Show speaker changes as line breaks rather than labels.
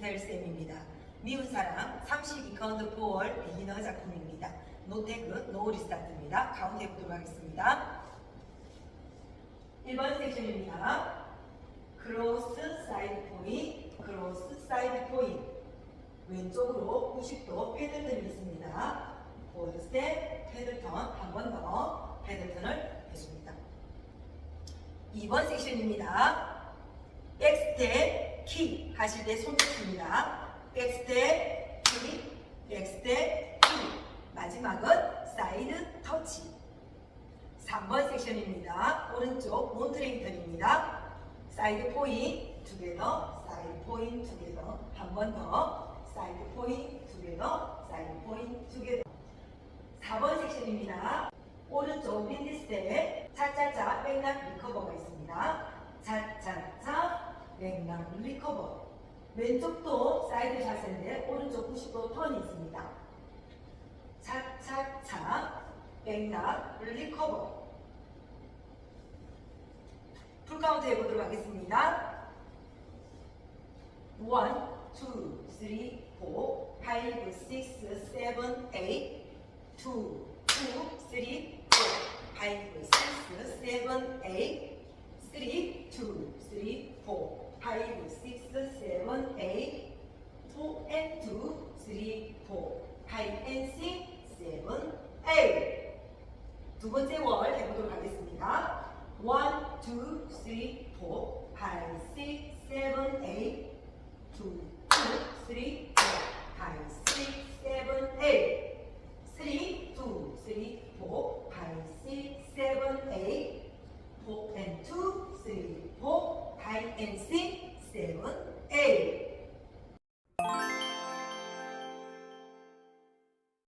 섹션입니다. 미운 사람 32카운트 4월 비기너 작품입니다. 노태그 노 리스타트입니다. 카운트 해보도록 하겠습니다. 1번 섹션입니다. 크로스 사이드 포인, 크로스 사이드 포인. 왼쪽으로 90도 패들턴이 있습니다. 보드 스텝, 패들턴 한 번 더 패들턴을 해줍니다. 2번 섹션입니다. 백스텝 키 하실 때 손톱입니다. 백스텝 키, 백스텝 키. 마지막은 사이드 터치. 3번 섹션입니다. 오른쪽 몬트레이턴입니다. 사이드 포인 두 개 더, 사이드 포인 두 개 더, 한 번 더, 사이드 포인 두 개 더, 사이드 포인 두 개 더. 4번 섹션입니다. 오른쪽 윈디 스텝에 차차차 백락 리커버가 있습니다. 차차차 백락 리커버. 왼쪽도 사이드 샷인데 오른쪽 90도 턴이 있습니다. 차차차 백락 리커버. 풀카운트 해보도록 하겠습니다. 1, 2, 3, 4, 5, 6, 7, 8, 2, 2, 3, 4, 5, 6, 7, 8, en sí